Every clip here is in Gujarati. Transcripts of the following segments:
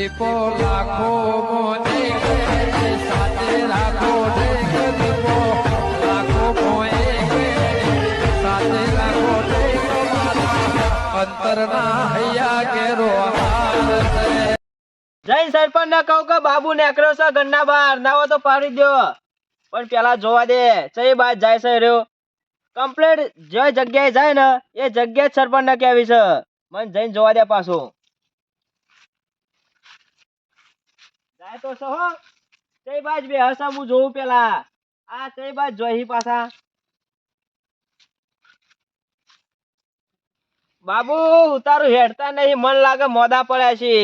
દીપો લાખો સાથે રાખો લાખો સાથે રાખો અંતરના હૈયા કેરો જૈન સરપંચ ને કહું કે બાબુ નેકર્યો છે ઘરના બહાર. ના હોય તો પાડી દો પણ પેલા જોવા દે. ચઈ બાદ જાય છે રહ્યો. કમ્પ્લેટ જે જગ્યાએ જાય ને, એ જગ્યા જ સરપંચ ને કહેવી છે. મને જઈને જોવા દે પાછું. જાય તો છે હો. બાજ બે હસા હું જોઉં પેલા. આ ચઈ બાજ જોઈ પાછા. બાબુ તારું હેડતા નહીં મન લાગે મોદા પડ્યા છે.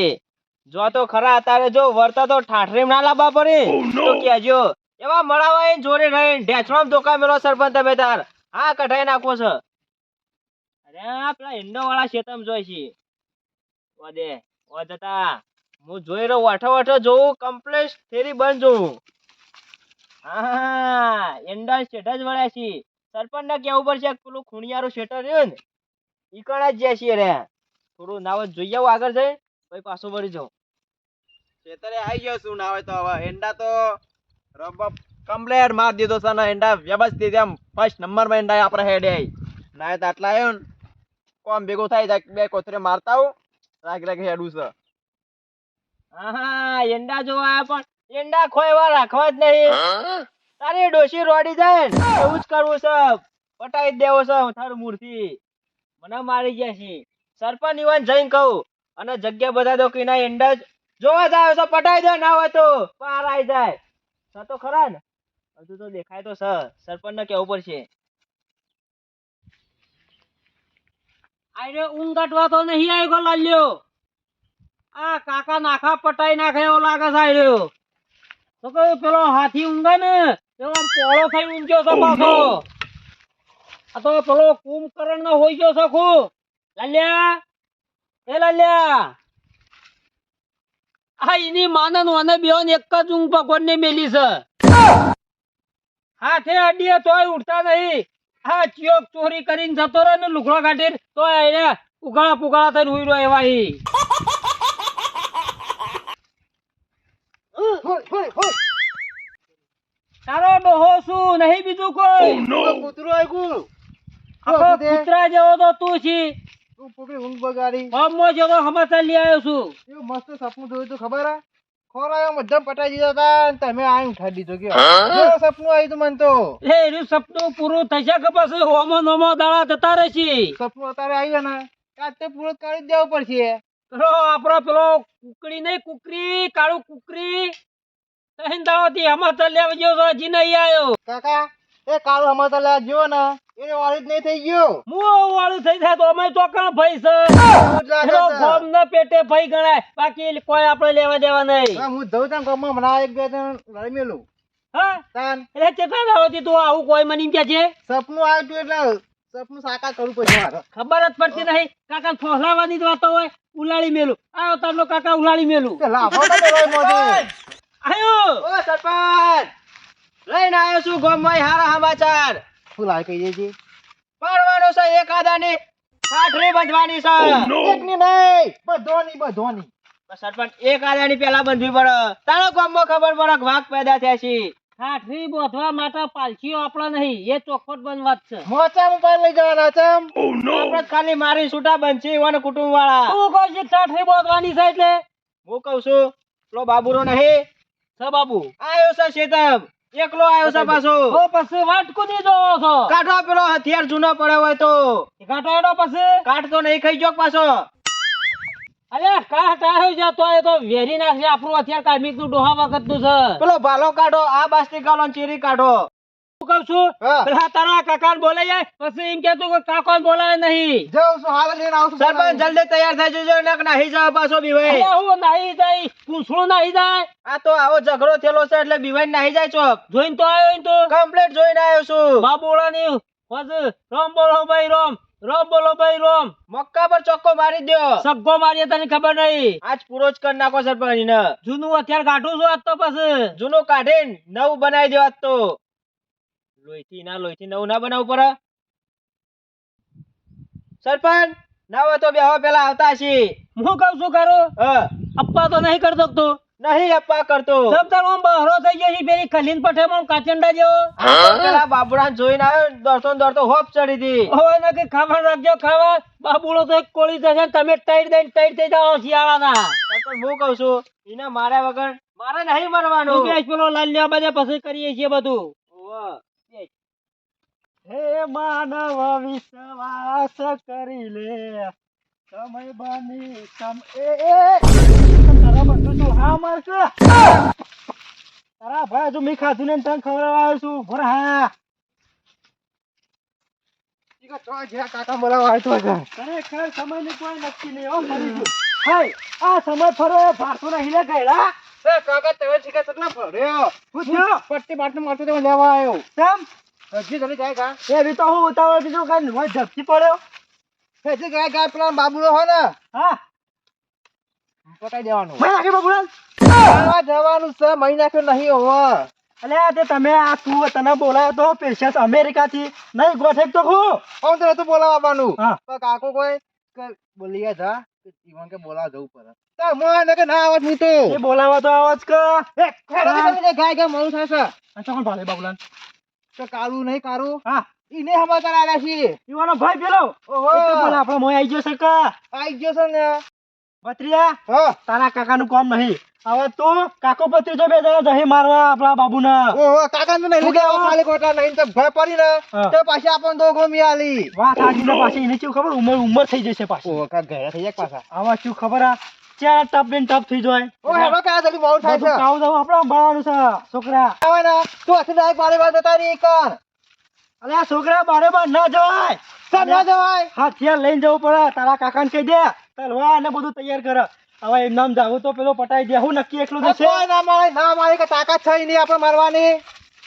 જો તો ખરા તારે જો વર્તા તો ઠાઠરી ના લાવવા પડે. તો કેજો એવા મળાવા એને જોડે રહી ઢેચમાં ધોકા મેલો સરપંચ તમે તાર. હા કઢાઈ નાખો છો. અરે પેલા ઈંડો વાળા શેતમ જોઈ છે. ઓદે ઓ જતા હું જોઈ રહ્યો વાઠો વાઠો જોઉં કમ્પ્લેટ થેરી બંધ જોઉં. હા, એંડા શેઠા જ વળ્યા છે. સરપંચ ના પડશે કે પેલું ખૂણિયારું શેટર રહ્યું ને એ કણા જ જ્યાં છીએ રે. થોડું નાવ જોઈ આવું આગળ જઈ, પછી પાછું વળી જાઉં. શેતરે આવી ગયો શું ના હોય તો હવે એંડા તો રબ કમ્પ્લેટ માર દીધો છે ને, એંડા વ્યવસ્થિત એમ ફર્સ્ટ નંબરમાં એંડા આપણે હેડે આવી ના તો આટલા આવ્યો ને, કોમ ભેગું થાય બે કોથરે મારતા આવું રાખી રાખી હેડું છે. હા એંડા જોવા પણ એંડા ખોયવા રાખવા જ નહીં. તારી ડોશી રોડી જાય ને એવું જ કરવું છે. પટાઈ જ દેવો છે તારું મૂર્તિ. મને મારી ગયા છે. સરપંચ ઈવન જઈને કહું અને જગ્યા બધા દો કીના એંડા જોવા જાય તો પટાઈ દે ના હોય તો પાર આવી જાય. છે તો ખરા ને? હજુ તો દેખાય તો સર સરપંચ ને કેવું પડશે. આયરે ઊંઘ કાઢવા તો નહીં આવ્યો લાલ્યો. આ કાકા નાખા પટાઈ નાખે એવો લાગે છે તો કઈ પેલો હાથી ઊંઘે ને એવો પોળો થઈ ઊંઘ્યો છે પાછો. આ તો પેલો કુંભકરણ નો હોઈ છે ખૂબ. લાલ્યા, એ લાલ્યા. આ એની માનન નો અને બેન એક જ ઊંઘ ભગવાન ને મેલી છે. હાથે અડીએ તોય ઉઠતા નહીં. હા ચિયોક ચોરી કરીને જતો રહે ને લુગડો કાઢીને તો એને ઉગાડા પુગાળા થઈને ઉઈ રહ્યો એવા ઈ. તારો ડોહો શું? નહીં બીજું કોઈ? કૂતરો આવ્યું. આખો કૂતરા જેવો તો તું છી. તું પૂરી ઊંઘ બગાડી. ગામમાં જેવો સમાચાર લઈ આવ્યો છું. એવું મસ્ત સપનું જોયું તું ખબર હે ખોરાયો મધ્યમ પટાઈ દીધા હતા તમે આ ઉઠાડી દીધો કે સપનું આવ્યું તું મને તો? એ એનું સપનું પૂરું થશે કે પછી હોમો નોમો દાડા જતા રહેશે? સપનું અત્યારે આવી ને આજ તે પૂરું કરી દેવું પડશે. આપણો પેલો કુકડી નહીં કુકરી કાળું કુકરી. તહીન હમાસર લેવા ગયો તો હજી નહીં આવ્યો કાકા એ કાળો હમાસર લેવા જો ને એ વાળું જ નહીં થઈ ગયો. મું વાળું થઈ જાય તો અમે ચોકણ ભાઈ છે. ગોમ ના પેટે ભાઈ ગણાય. બાકી કોઈ આપણે લેવા દેવા નહીં. હું જઉં ત્યાં ગામમાં હમણાં એક બે ત્રણ લડી મેલું. હા? તાન. એટલે કેટલા દાવાથી તું આવું કોઈ મને કે છે? સપનું આવ્યું એટલે સપનું સાકાર કરવું પડશે મારે. ખબર જ પડતી નહીં. કાકા ફોહલાવાની જ વાતો હોય. ઉલાળી મેલું. આયો તારનો કાકા ઉલાળી મેલું. તે આયો! ઓ સરપંચ! લઈને આવ્યો છું ગામમાં હારા સમાચાર. શું લાવે કહી દેજે પાડવાનો છે એક આદાની કાઠરી બાંધવાની છે. એકની નહીં બધોની બધોની. સરપંચ એક આદાની પેલા બંધવી પડે. તારો ગામમાં ખબર પડે કે વાઘ પેદા થયા છે. કાઠરી બોધવા માટે પાલખીઓ આપણા નહીં એ ચોખવટ બનવા છે. મોચામાં પાર લઈ જવાના છે આપણે ખાલી મારી છૂટા બનશે એવાને કુટુંબ વાળા તું કહું છે કાઠરી બોધવાની છે એટલે? હું કહું છું પેલો બાબુરો નહીં. છે બાબુ. આવ્યો છે શેતમ એકલો આવ્યો છે પાછો. તો પછી વાટકો ની જોવો છો? કાઢો પેલો હથિયાર જૂનો પડ્યો હોય તો. કાઢો એડો પછી? કાઢતો નહીં ખાઈ ગયો પાછો. અરે કાટ આવ્યો છે તો એ તો વેરી નાખશે આપણું હથિયાર કામિકનું ડોહા વખતનું છે પેલો ભાલો કાઢો આ બાસ્તી ગાલો ચીરી કાઢો. કહું છું? પેલા તારા કાકા બોલાય પછી એમ કેતું કે કાકા બોલાય નહીં. જાઉં છું હાલ લઈને આવું સરપંચ જલ્દી તૈયાર થઈ જજો ને નાહી જાવ પાછો બીવાઈ હું નાહી જાય પૂંછડું નાહી જાય. આ તો આવો ઝઘડો થયેલો છે એટલે બીવાઈ નાહી જાય ચોક. જોઈને તો આવ્યો તો. કમ્પ્લીટ જોઈને આવ્યો છું. બાબુડા ની રોમ બોલો ભાઈ રોમ. રોમ બોલો ભાઈ રોમ. મક્કા પર ચોખ્ખો મારી દો સગ્ગો મારીએ તને ખબર નહીં. આજ પૂરો જ કરી નાખો સરપંચ જૂનું અત્યારે કાઢું છું આજ તો પછી. જૂનું કાઢીને નવું બનાવી દો આજ તો. લોહીથી ના લોહીથી નવું ના બનાવવું પડે? સરપંચ ના હોય તો હવે પેલા આવતા છીએ હું કઉ છું કરું અપ્પા તો નહીં કરતો તું નહીં અપ્પા કરતો. તમ તાર બહરો થઈ ગયો છે પેલી ખલીન પઠેમાં કાચંડા જેવો. પેલા બાબુડા જોઈને આવ્યો દોડતો દોડતો હોપ ચડી હતી. હવે ને કે ખાવા રાખજો ખાવા. બાબુડો તો એક કોળી થશે તમે ટાઈટ દઈને ટાઈટ થઈ જાઓ શિયાળાના. પણ હું કઉ છું એને માર્યા વગર મારે નહીં મરવાનું. પેલો લાલ લેવા બધે પછી કરીએ છીએ બધું. હે માનવ વિશ્વાસ કરી લે. સમય બની સમ એ તારા બધું તું હા મારશે. તારા ભાઈ હજુ મી ખાધું ને તને ખવડાવ્યો છું. ભર. હા કાકા બોલાવા આવ્યો તો ખરેખર સમયની કોઈ નક્કી નહીં હો મરી હાય આ સમય ફરો ભારતો નહીં હિલે ગયેલા. કાકા તમે શીખા કેટલા ફર્યો પૂછ્યો પટ્ટી મારતું તમે લેવા આવ્યો. કેમ? હજી જલ્દી જાય કા એ બી તો હું ઉતાવળ બીજું કાંઈ હોય ઝપકી પડ્યો. હજી ગયા ગયા પેલા બાબુલો હોય ને? હા. પટાઈ દેવાનું મેં નાખી બાબુલા જવાનું છે મહી નાખ્યો નહીં હોવા. અલે તે તમે આ તું તને બોલાયો તો પેશન્સ અમેરિકા થી નહીં ગોઠેક તો હું. કોણ તું બોલાવવાનું. કાકો કોઈ બોલી જા કે જીવન કે બોલાવા જવું પડે. તો મોય કે ના આવત હું તો. એ બોલાવા તો આવાજ કે. ગાય ગાય મળું થશે? અચ્છા કોણ ભાલે બાબુલાન તો કાળું નહીં કાળું. હા. ઈને સમાચાર આવ્યા છે યુવાનો ભાઈ પેલો. ઓહો. આપણો મોય આવી ગયો છે કા? આવી ગયો છે ને. ભત્રીયા હા. તારા કાકાનું કામ નહીં. હવે તો કાકો ભત્રીજો બે જણા જહી મારવા આપણા બાબુના. ઓહો કાકા નું નહીં લેવા ખાલી કોટા નહીં તો ભય પડી ને. તો પાછી આપણ દોગો મિયાલી વાત આજી ને પાછી એને શું ખબર? ઉંમર ઉંમર થઈ જશે પાછી. ઓહો કા ગયા થઈ જાય પાછા? આવા શું ખબર આ? ચાર ટપ બેન ટપ થઈ જાય. ઓ હેડો કા જલ્દી બહુ થાય છે. કાઉ દઉં આપણે ભણવાનું છે છોકરા. આવે ને તું હાથે ડાયરેક્ટ બારે બાર જતા રહી કર. અલે છોકરા બારે બાર ના જવાય. સર ના જવાય. હાથિયાર લઈને જવું પડે તારા કાકાને કહી દે. તલવાર ને બધું તૈયાર કર. હવે એમ નામ જાવું તો પેલો પટાઈ દે. હું નક્કી એકલું છે. ના મારે ના મારે કે તાકાત છે નહીં આપણે મારવાની.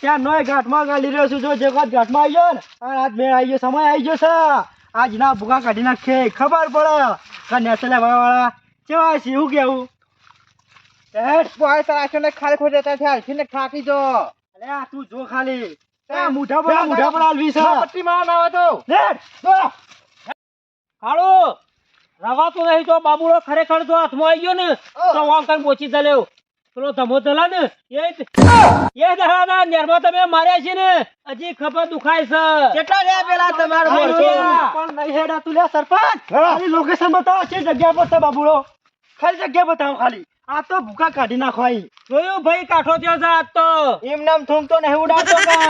ત્યાં નોય ઘાટમાં ગાડી રહ્યો છું. જો જે વખત ઘાટમાં આવી ગયો ને આજ મેળ આવી ગયો સમય આવી ગયો છે. આજ ના ભૂકા કાઢી નાખે ખબર પડે. નેસલે વાળા કેવા છે શું કેવું? ખાલી ખોટ છે હાલથી ખાકી જો. અરે આ તું જો ખાલી. મુઠા પર મુઢા પર આલવી છે. પટ્ટી માર ના તો. દોડો કાળુ રવાતું નહીં તો બાબુડો ખરેખર જો હાથમાં આવી ગયો ને તો વામ પોચી દલેવ પેલો ધમો ચલા ને એ એ દહાડા નેરમાં તમે માર્યા છે ને હજી ખબર દુખાય છે. કેટલા રહ્યા પેલા તમારો. પણ નહીં હેડા તું લે સરપંચ. લોકેશન બતાવો છે જગ્યા પર છે બાબુડો? ખાલી જગ્યા બતાવો ખાલી. આ તો ભૂકા કાઢી નાખો જોયું? ભાઈ કાઠો થયો છે આજ તો. એમ નામ થૂંકતો નહીં ઉડાડતો કા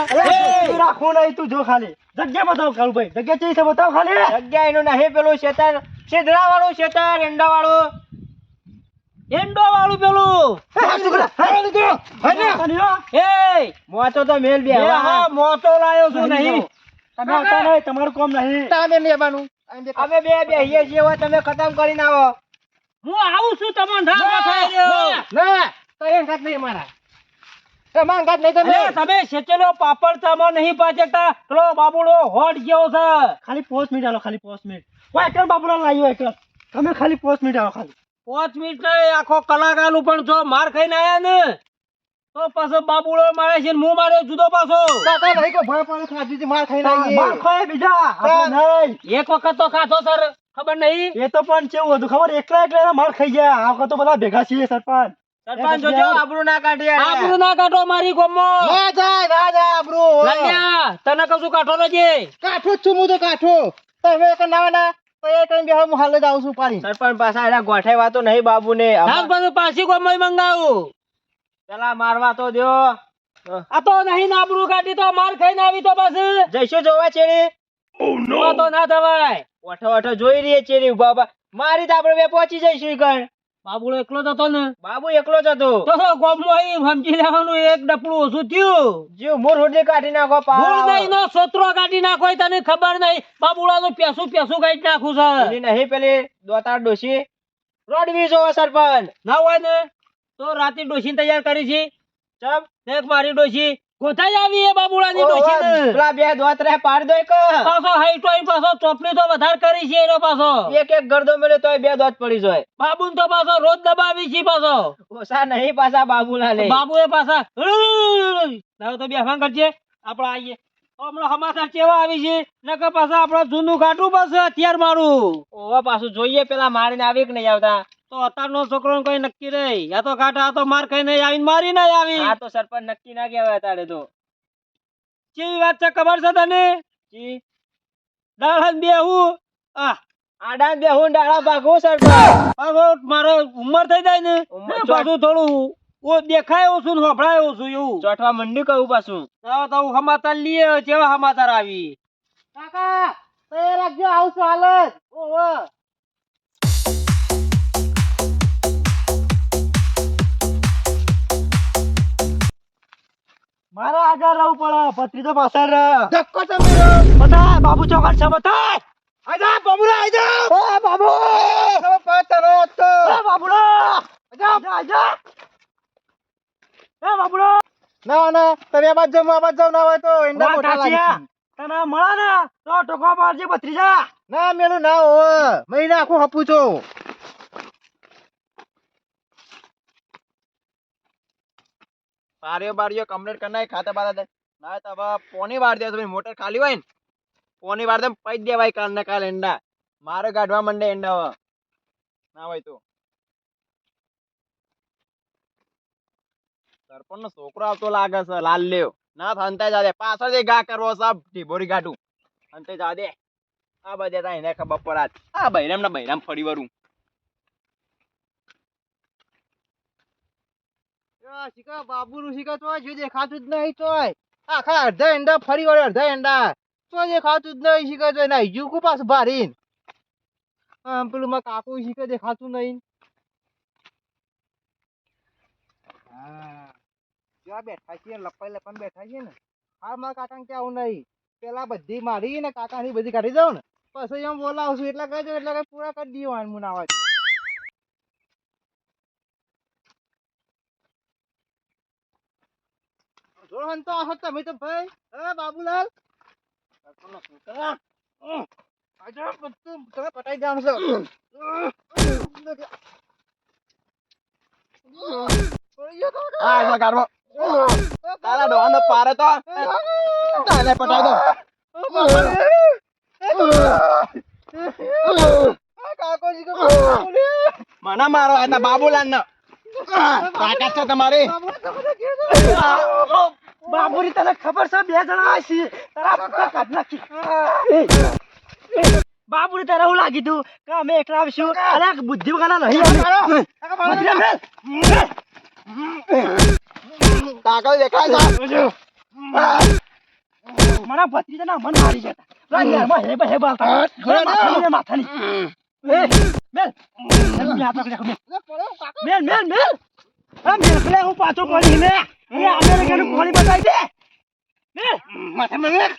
રાખવું નહીં તું જો ખાલી. જગ્યા બતાવો કાળુ ભાઈ. જગ્યા ચઈ છે બતાવો ખાલી. જગ્યા એનું નહીં પેલું શેતર છેદરા વાળું શેતર એંડા વાળું એંડો વાળું પેલું એ મોતો તો મેલ બે હા મોટો લાયો છું નહીં. તમે આવતા નહીં તમારું કામ નહીં. અમે બે બેહીએ છીએ તમે ખતમ કરીને આવો હું આવું છું તમને મારા ખાઈ રહ્યો. નહીં તમે શેકેલો પાપડ ચામો નહીં પાચેતા પેલો બાબુડો હોટ ગયો છે. ખાલી પોસ્ટ મિનિટ આલો ખાલી પોસ્ટ મિનિટ ઓ એકલ બાબુલા લાવ્યો એકલ. તમે ખાલી પોસ્ટ મિનિટ આલો ખાલી. મિનિટ નહીં આખો કલાકારનું પણ જો માર ખાઈને આયા ને તો પાછો બાબુડો મારે છે ને હું મારે જુદો પાછો. માર ખાય બીજા. નહીં એક વખત તો ખાધો સર. ખબર નહીં? એ તો પણ કેવું હતું ખબર? એકલા એકલા એના માર ખાઈ ગયા. આ વખત તો બધા ભેગા છીએ સરપંચ. સરપંચ જોજો આબરૂ ના કાઢીએ. આબરૂ ના કાઢો મારી ગોમો. લાલ્યા તને કહું છું કાઢો નજે કાઠો છું હું તો કાઠો તમે એક ના તો એ કઈ બે હું હાલ જ આવું છું પાડી. સરપંચ પાછા એના ગોઠાઈ તો નહીં બાબુ ને ધાન પાછું પાછી ગોમો મંગાવું. પેલા મારવા તો દો આ તો નહીં આબરૂ કાઢી તો માર ખાઈને આવી તો પાછું. જઈશું જોવા છેડી. ઓ નો તો ના થવાય ઓઠો ઓઠો જોઈ રહીએ ચેડી ઊભા ઊભા. મારી તો આપણે બે પહોંચી જઈશું કણ બાબુડો એકલો જ હતો ને? બાબુ એકલો જ હતો. તો ગોમમાં સમજી લેવાનું એક ડપલું ઓછું થયું. જીવ મોર રોટલી કાઢી નાખો ભૂલ નહીં નો સોત્રો કાઢી નાખો એ તને ખબર નહીં. બાબુડાનું પેસું પેસું કાઢી નાખું છે. નહીં પેલી દોતાર ડોશી. રોડવી જોવો સરપંચ. ના હોય ને તો રાતે ડોશી તૈયાર કરી છે. ચમ. એક મારી ડોશી. ગોથાઈ આવી એ બાબુડાની ડોશી પેલા બે દોત રે પાડ દો એક. પાછો હાઈટો અહીં પાછો ચોપડી તો વધારે કરી છે એનો પાછો. એક એક ગરદો મેલે તોય બે દોત પડી જાય. બાબુ તો પાછો રોજ દબાવી છે પાછો. ઓછા નહીં પાછા બાબુલા લે બાબુ એ પાછા તો બે કરજે. આપણે આવીએ હમણાં સમાચાર કેવા આવી છે? નકર પાછા આપણે જૂનું કાઢવું પડશે હથિયાર મારું. ઓવા પાછું જોઈએ પેલા મારીને આવી કે નહીં આવતા? તો અતારનો છોકરો કઈ નક્કી રે યા તો કાઢા આ તો માર ખાઈને આવીને મારી ના આવી. આ તો સરપંચ નક્કી ના કહેવાય અતારે તો. કેવી વાત છે ખબર છે તને? જી. દાડા બે હું આ આડા બે હું ડાળા ભાગું સરપંચ. હવે મારે ઉંમર થઈ જાય ને. ઉંમર પાછું થોડું ઓ દેખાય ઓછું ને હોભળાય ઓછું એવું. ચોટવા મંડ્યું કહું પાછું. તો તો હું સમાચાર લઈએ કેવા સમાચાર આવી? કાકા તૈયાર રાખજો આવશું હાલત ઓહો. મારા આગળ રહું પડે પત્રી તો પાછળ ધક્કો તમે બતા બાબુ ચોકડ છે બતા આજા બાબુરા આજા. ઓ બાબુ. તમે પાતરો તો. એ બાબુરા આજા. આજા એ બાબુરા ના ના તમે આ બાજુ જાઓ, આ બાજુ ના હોય તો એંડા મોટા લાગે. તને મળે ને તો ટોકો પાડજે ભત્રીજા ના મેલું ના હો મહિના આખું હપું છો. બારીઓ બારીઓ કમ્પ્લીટ કરી નાખી, ખાતા બાતા ના તો હવે પોની વાર દે ભાઈ મોટર ખાલી હોય ને? પોની વાર દે પૈ દેવાય કાલ ને કાલ એંડા. મારે કાઢવા માંડે એંડા હવે. ના હોય તો. સરપંચ નો છોકરો આવતો લાગે છે, લાલ લેવ. ના થનતા જા દે પાછળ જે ગા કરવો સબ, ઢીબોરી કાઢું અંતે જા દે આ બધે તા એને ખબર પડાત આ બૈરામ ના બૈરામ ફરી વરું જો દેખાતું બેઠા છીએ, લપાઈ લપાઈ બેઠા છીએ ને, હા, મારા કાકા કે આવું નહીં. પેલા બધી મારી ને કાકા ની બધી કાઢી દઉં ને, પછી એમ બોલાવશું એટલે કહેજો એટલે કઈ પૂરા કરી દઈએ મુના આવે જોડન તો આહો તમે તો ભાઈ હે બાબુલાલ તમે પટાઈ દેવાનું છો આ જો તારા ડોહાનો પારે તો તારે પટાઈ દો મને મારો બાબુલાલ નો તાકાત છે તમારી બાબુરી તને ખબર છે? બે જણા છે તારા પપ્પા કાઢ નાખી. બાબુરી તારે એવું લાગી તું કે અમે એકલા આવીશું? અરે બુદ્ધિ વગરના નહીં કાકા દેખાય મારા ભત્રીજાના મન મારી જતા લા યારમાં હે હે બાલતા માથાની ને માથાની. મેલ. મેલ મેલ મેલ. મેલ મેલ હું પાછો પડી ને એ અમેરિકાનું પાણી બતાવી દે મેલ માથે મેલ મેલ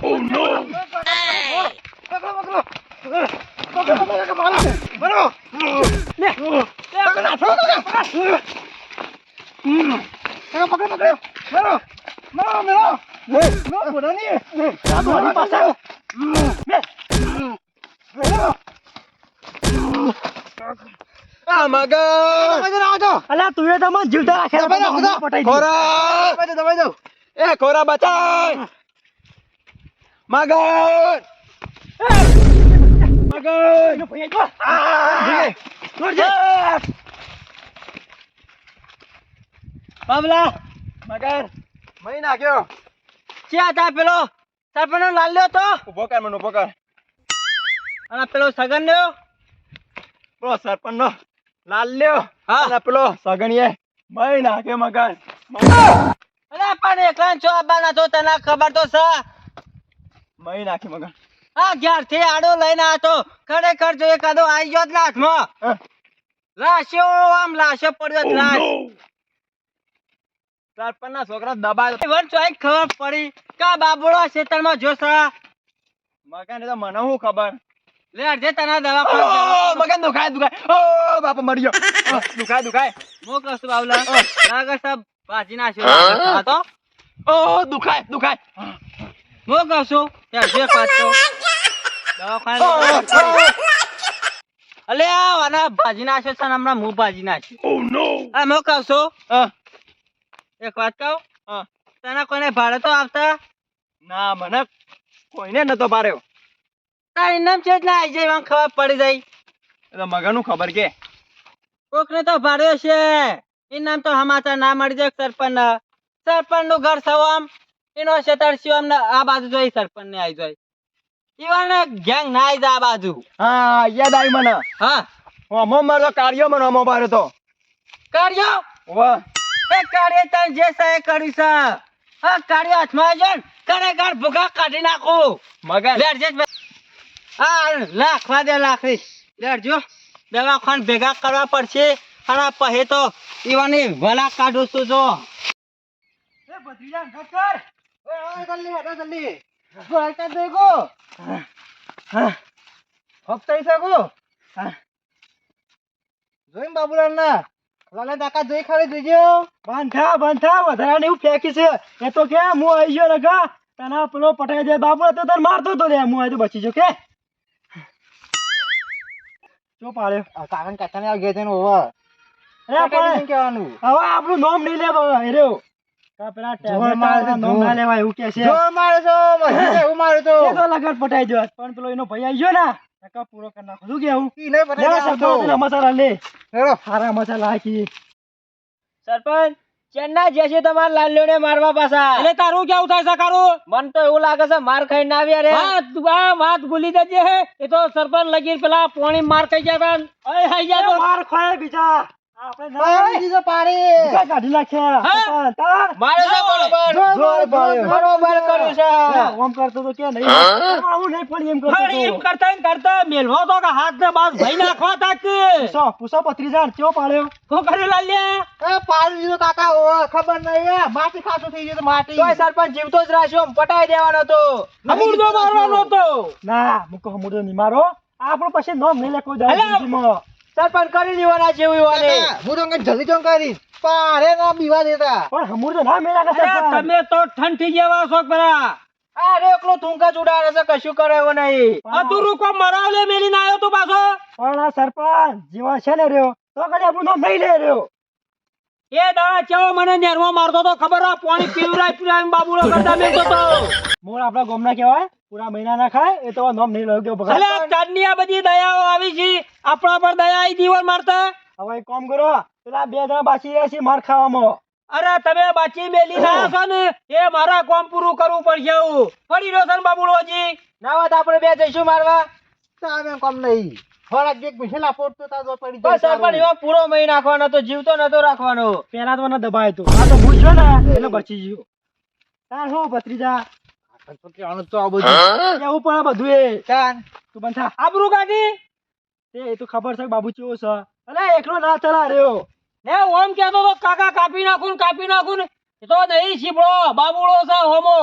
ઓ નો પકડો પકડો. પકડો પકડો. મારો મારો લે પકડો. નાખો પકડો પકડો. પકડો મારો મારો મારો નો બોલો ની આ બોલી પાછળ મેલ મેલો આ મગર અલા તું એ તો મને જીવતા રાખે. ખોરા. દબાઈ દો એ ખોરા બચાય મગર. બાબલા. મગર મહી નાખ્યો. ક્યાં હતા પેલો? સરપંચ લાલ લ્યો તો. ઊભો કર મને ઊભો કર. અને પેલો સગન લ્યો. પેલો સરપંચ નો લાલ લ્યો હા. પેલો સગણીએ મય નાખે મગર અરે પણ એકલા છો આબાના તો તને ખબર તો છે? મય નાખે મગર આ ઘેરથી આડો લઈને આતો. ખરેખર જો એકાદો આઈ ગયો જ માં હાથમાં હા. આમ લાશ્યો પડ્યો જ લાશ. સરપંચ ના છોકરા દબાય. વર ચોઈ ખબર પડી. કા બાબુડો ખેતરમાં જોસા મગર તો મને શું ખબર? લે અડધે તને દવા પર મગન દુખાય દુખાય. ઓ બાપા મરી ગયો. દુખાય દુખાય. મો કશું બાબલા લાગે સબ ભાજી નાખ્યો હા? તો? ઓ દુખાય દુખાય. મો કસો ત્યાં જે પાછો દવાખાને અલે આ આના ભાજી નાખ્યો છે ને હમણાં હું ભાજી નાખ્યો ઓ નો. આ મો કસો છું હા. એક વાત કહું? હા. તને કોઈને ભાડે તો આપતા? ના મને કોઈને નતો પાડ્યો તારી નામ છે એટલે આઈ જાય ખબર પડી જાય. એટલે મગરનું ખબર કે? કોકને તો ભર્યો છે. એ નામ તો હમાચાર ના મળી જાય સરપંચ સરપંચનું ઘર સવામ એનો શેતર શિવમ આ બાજુ જોઈ સરપંચ ને આવી જોઈ. ઈવાને ગેંગ ના આવી જાય આ બાજુ. હા યાદ આવી મને. હા. હમો મારો કાર્યો મને હમો પાડ્યો તો. કાર્યો? વાહ. એ કાર્ય તને જે સહાય કર્યું છે. હા કાર્ય હાથમાં આવજો ને. ઘર ભૂખા કાઢી નાખું. મગર. હા લાખવા દે લાખી. લેટજો દવાખાન ભેગા કરવા પડશે. અને પછી તો ઈવાની વલા કાઢું છું જો. જોઈ બાબુલાલ ના લાલા દાકા જોઈ ખાલી જોજો બાંધા બાંધા, વધારાને એવું ફેંકી છે. એ તો કે, હું આવી ગયો કા તને પેલો પટાઈ દે. બાપુ તો તને મારતો તો રે. હું આવી તો બચી જો કે ચો પાડ્યો? કાકા કાકા ને ગયા છે ઓવર અરે પણ કહેવાનું. હવે આપણું નામ નહીં લે બાબા હેરો પેલા ટેબલ મારે નામ ના લેવાય એવું કે છે? જો મારે તો એવું મારે તો. એ તો લગન પટાઈ દો પણ પેલો એનો ભાઈ આવી ગયો ને. નકા પૂરો કરી નાખો. શું કેવું ઈને પટાઈ લેવા મસાલા લે. હેરો. સારા મસાલા હાકી સરપંચ. ચેન્ના જશે તમારા લાલ્યો ને મારવા પાછા. એટલે તારું કેવું થાય છે કારું મન તો એવું લાગે છે માર ખાઈને આવ્યા રે. વાત આ વાત ભૂલી જજે હે. એ તો સરપંચ લગી પેલા પોણી માર ખાઈ ગયા ઓય હાઈ ગયા તો. માર ખાય બીજા. આપણે ના પાડી દીધો પાડી બીજા કાઢી નાખ્યા. સરપંચ, તાર. મારે છે બરોબર. જોર પાડ્યો. બરોબર કર્યું છે. ઓમ કરતો તો કે નહીં. આવું નહીં પડી એમ કરતો પણ એમ તો. કરતા ને કરતા મેલવો તો કે હાથ ને બાદ ભાઈ નાખવા તાક. પૂછો પૂછો પત્રીજા ચો પાડ્યો શું કર્યું પાડી દીધો કાકા ઓ ખબર નહીં માટી ખાતું થઈ ગયું માટી. સરપંચ જીવતો જ રાખ્યો પટાઈ દેવાનો તો અમૂર્દો મારવાનો હતો. ના મૂકો હમુડો નહીં મારો. આપડે પછી નોમ નહીં લખો! જિંદગીમાં. સરપંચ કરી દેવાના છે હું તો કઈ જલ્દી તો કરીશ. પારે ના બીવા દેતા. પણ હમુડો ના મેલા કે અરે તમે તો ઠંઠી જેવા છો પરા અરે એકલો થૂંકા ચુડાડે છે કશું કરે એવું નહીં. અતુરું કો મરાવલે મેલીને આવ્યો તું પાછો. પણ આ સરપંચ જીવા છે ને રહ્યો તો કદી આપણું નામ નહીં લે રહ્યો. એ દાડા ચેવો મને નેરમાં મારતો તો ખબર આ પાણી પીવરાય પીવરાય બાબુલો કરતા મેલતો તો મોર આપણા ગોમના કહેવાય પૂરા મહિના ના ખાય એ તો નોમ નહીં લો કે અલે ચાંદની આ બધી દયાઓ આવી છે. આપણા પર દયા આવી દીવર મારતા. હવે એક કામ કરો પેલા બે જણા બાકી રહ્યા છે માર ખાવામાં. અરે તમે બાચી મેલી ના છો ને એ મારા કોમ પૂરું કરવું પડશે એવું ફરી રહ્યો છે બાબુલોજી ના વાત આપણે બે જઈશું મારવા. તારે એમ કમ નહીં. થોડાક એક મિશેલા પોટ તાજો પડી જાય સરપંચ એવો પૂરો મહી નાખવાનો તો જીવતો નતો રાખવાનો. પેલા તો મને દબાય તો. આ તો હું ને એટલે બચી ગયો. તાર શું ભત્રીજા? તો આ બધું એવું પડે બધું એ. ચાલ તું બંધ આબરૂ કાઢી. તે એ તો ખબર છે બાબુ ચેવો છે. અલે એકલો ના ચલા રહ્યો. ને ઓમ કેતો તો કાકા કાપી નાખું કાપી નાખું ને. એ તો નહીં શીપડો બાબુડો છે હોમો.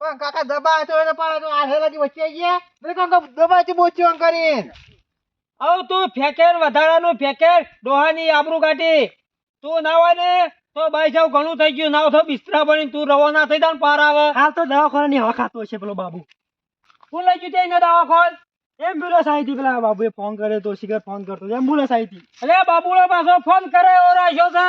પણ કાકા દબાય તો આ હેલાથી વચ્ચે ગયા. મને કાકા દબાય તો બોચ્યો કરીને. હવે તું ફેકેર વધારાનું ફેકેર ડોહાની આબરૂ કાઢી. તું ના હોય ને તો ભાઈ જાવ ઘણું થઈ ગયું. ના તો બિસ્તરા બની તું રવાના થઈ જાય પાર આવે. હાલ તો દવાખાનાની હવા ખાતો છે પેલો બાબુ. શું લઈ ગયું ત્યાં દવાખાન? એમ્બ્યુલન્સ આવી હતી પેલા બાબુએ ફોન કર્યો તો શિખર ફોન કરતો એમ્બ્યુલન્સ આવી હતી. એટલે બાબુડો પાછો ફોન કરે એવો રાખ્યો છે?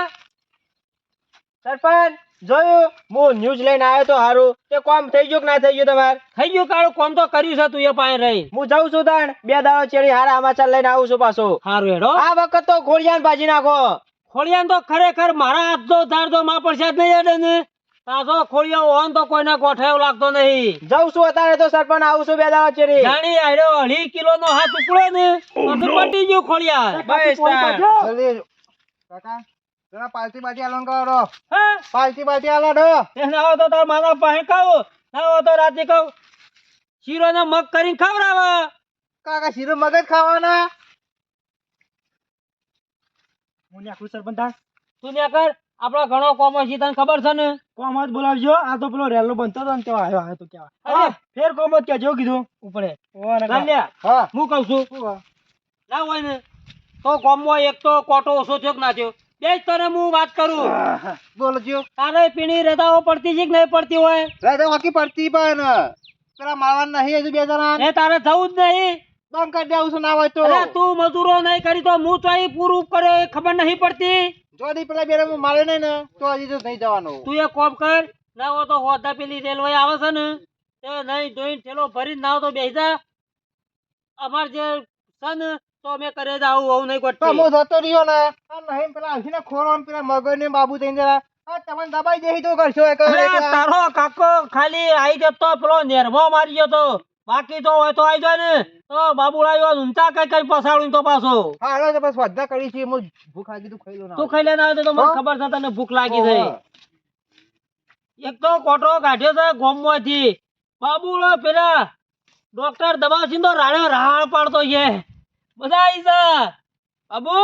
સરપંચ જોયું? હું ન્યૂઝ લઈને આવ્યો તો હારું. તે કોમ થઈ ગયું કે ના થઈ ગયું તમારે? થઈ ગયું કાળું કોમ તો કર્યું છે તું એ પાસે રહી. હું જઉં છું તાણ. બે દાડો ચેડી હારા સમાચાર લઈને આવું છું પાછો. હારું હેડો. આ વખત તો ખોળિયાન ભાજી નાખો. ખોળિયાન તો ખરેખર મારા હાથ તો ધાર તો માં પડશે જ નહીં હેડે ને. તાજો ખોળિયો હોન તો કોઈને ગોઠાયો લાગતો નહીં. જઉં છું અત્યારે તો સરપંચ આવું છું બે દાડો ચેડી. જાણી આયરો અઢી કિલો નો. હાથ ઉપડ્યો ને બધું પટી ગયું. જલ્દી. કાકા. જરા પાલતી બાટી આલો ને કરો. હા? પાલતી બાટી આલો ડો એને આવો તો તાર મારા પાસે કહું. ના આવો તો રાતે કહું. શીરો ને મગ કરીને ખવડાવે. કાકા શીરો મગજ ખાવાના. હું નાખું સરપંચ તું ન્યા કર. આપણો ઘણો કોમો છે તને ખબર છે ને? કોમો જ બોલાવજો. આ તો પેલો રેલો બનતો હતો ને તેવો આવ્યો આવ્યો તો કેવા. અરે. ફેર કોમો જ કેજો કીધું. લાલ્યા હા. હું કહું છું. ના હોય ને તો કોમો એક તો કોટો ઓછો થયો કે ના થયો? બે જ તને હું વાત કરું. બોલજો તારે પીણી રજાઓ પડતી છે કે નહીં પડતી હોય? રાતે વાકી પડતી પણ પેલા મારવાના નહીં હજુ બે જણા એ તારે જવું જ નહીં. બંધ કરી દેવું છું ના હોય તો. અરે તું મજૂરો નહીં કરી તો હું તો અહીં પૂરું કરે ખબર નહીં પડતી. જો દી પેલા બે મારે નહીં ને તો હજી તો નહીં જવાનું. તું એ કોપ કર ના હો તો હોતા પેલી રેલવે આવે છે ને તે નહીં ધોઈને થેલો ભરીને ના તો બેસી જા. અમાર જે છે ને તો અમે કરે જ આવું આવું નહીં તો હું જતો રહ્યો ને. આ નહીં પેલા આવશે ખોરો પેલા મગર ને બાબુ થઈને જરા તમને દબાઈ દેહી તો કરશો તારો કાકો ખાલી આઈ જતો પેલો નેરમો મારી ગયો તો. બાકી તો હોય તો આઈ જાય ને. તો બાબુલાયો ઊંચા કઈ કઈ પસાડું તો પાછો. હાલો તો બસ વધા કરી છે. હું ભૂખ લાગી તું ખાઈ લો તું ખાઈ લેના આવે તો મને ખબર છે તને ભૂખ લાગી છે એક તો કોટરો કાઢ્યો છે ગોમમાંથી બાબુલો પેલા ડોક્ટર દબાવશી તો રાડે રાડ પાડતો છે. બધા આવી છે બાબુ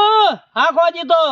હા ખોજી તો